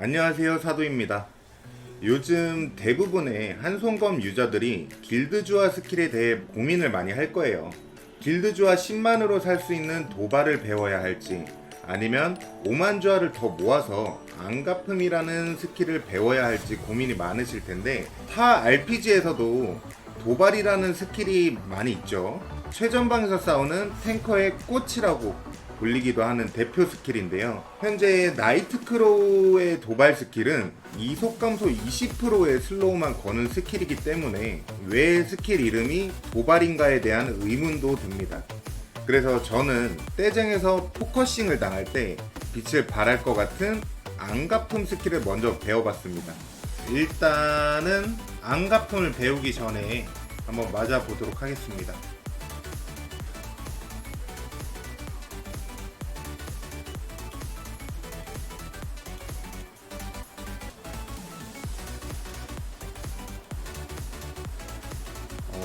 안녕하세요 사도입니다. 요즘 대부분의 한손검 유저들이 길드주화 스킬에 대해 고민을 많이 할 거예요. 길드주화 10만으로 살 수 있는 도발을 배워야 할지 아니면 5만 주화를 더 모아서 안가품이라는 스킬을 배워야 할지 고민이 많으실 텐데 타 RPG에서도 도발이라는 스킬이 많이 있죠. 최전방에서 싸우는 탱커의 꽃이라고 불리기도 하는 대표 스킬인데요. 현재 나이트크로우의 도발 스킬은 이속 감소 20%의 슬로우만 거는 스킬이기 때문에 왜 스킬 이름이 도발인가에 대한 의문도 듭니다. 그래서 저는 떼쟁에서 포커싱을 당할 때 빛을 발할 것 같은 안가품 스킬을 먼저 배워봤습니다. 일단은 안가품을 배우기 전에 한번 맞아보도록 하겠습니다.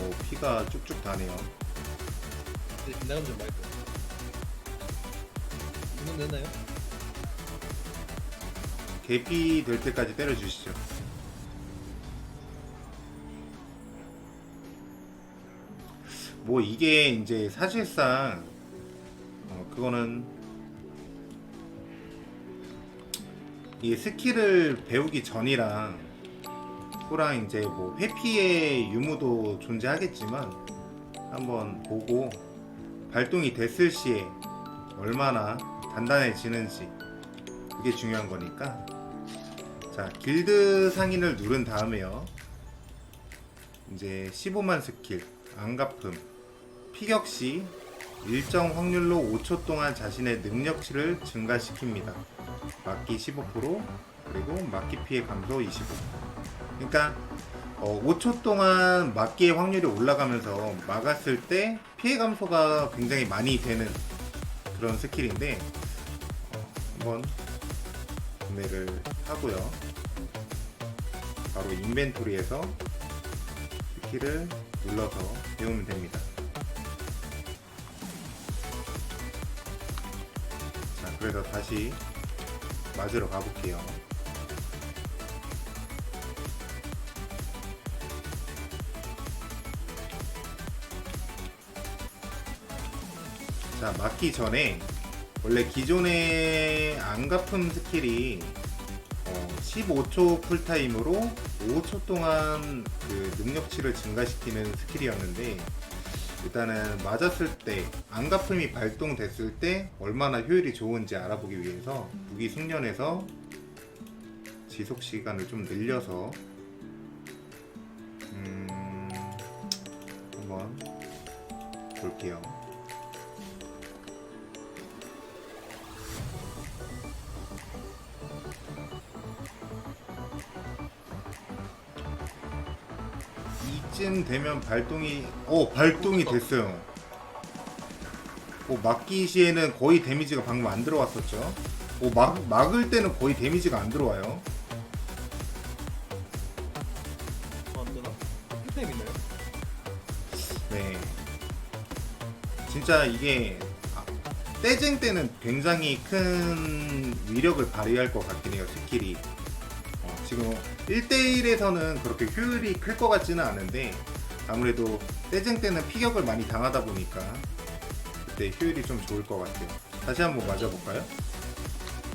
어, 피가 쭉쭉 다네요. 이제 빗나감 좀 말고 이건 되나요? 개피 될 때까지 때려주시죠. 뭐 이게 이제 사실상 어, 그거는 이 스킬을 배우기 전이랑 후랑 이제 뭐 회피의 유무도 존재하겠지만 한번 보고 발동이 됐을 시에 얼마나 단단해지는지 그게 중요한 거니까. 자 길드 상인을 누른 다음에요. 이제 15만 스킬 안가품 피격 시 일정 확률로 5초 동안 자신의 능력치를 증가시킵니다. 막기 15% 그리고 막기 피해 감소 25% 그러니까 어, 5초 동안 막기의 확률이 올라가면서 막았을 때 피해 감소가 굉장히 많이 되는 그런 스킬인데 어, 한번 구매를 하고요. 바로 인벤토리에서 스킬을 눌러서 배우면 됩니다. 자, 그래서 다시 맞으러 가볼게요. 자, 맞기 전에 원래 기존의 안가품 스킬이 어, 15초 쿨타임으로 5초 동안 그 능력치를 증가시키는 스킬이었는데 일단은 맞았을 때 안가품이 발동됐을 때 얼마나 효율이 좋은지 알아보기 위해서 무기 숙련해서 지속 시간을 좀 늘려서 음, 한번 볼게요. 이쯤 되면 발동이 오 발동이 됐어요. 오 막기 시에는 거의 데미지가 방금 안 들어왔었죠. 오 막 막을 때는 거의 데미지가 안 들어와요. 네. 진짜 이게 아, 떼쟁 때는 굉장히 큰 위력을 발휘할 것 같긴 해요 스킬이. 어, 지금 1대1에서는 그렇게 효율이 클 것 같지는 않은데 아무래도 떼쟁 때는 피격을 많이 당하다 보니까 그때 효율이 좀 좋을 것 같아요. 다시 한번 맞아볼까요?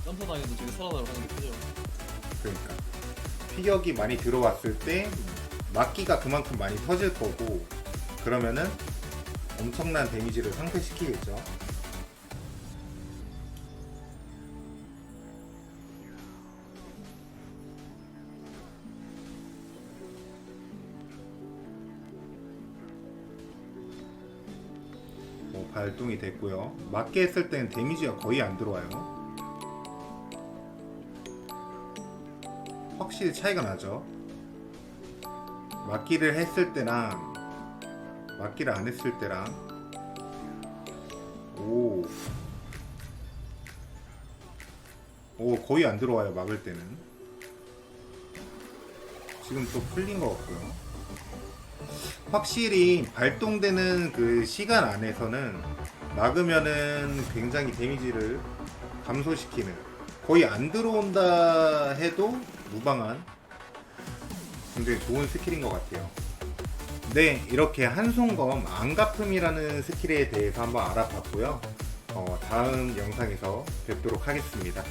점프 당해도 지금 살아나가는 게 크죠 그러니까 피격이 많이 들어왔을 때 막기가 그만큼 많이 터질 거고 그러면은 엄청난 데미지를 상쇄시키겠죠. 뭐 발동이 됐고요. 맞게 했을 때는 데미지가 거의 안 들어와요. 확실히 차이가 나죠. 막기를 했을 때랑 막기를 안 했을 때랑 오. 오 거의 안 들어와요 막을 때는 지금 또 풀린 것 같고요 확실히 발동되는 그 시간 안에서는 막으면은 굉장히 데미지를 감소시키는 거의 안 들어온다 해도 무방한 굉장히 좋은 스킬인 것 같아요. 네, 이렇게 한송검 안가품이라는 스킬에 대해서 한번 알아봤고요. 어, 다음 영상에서 뵙도록 하겠습니다.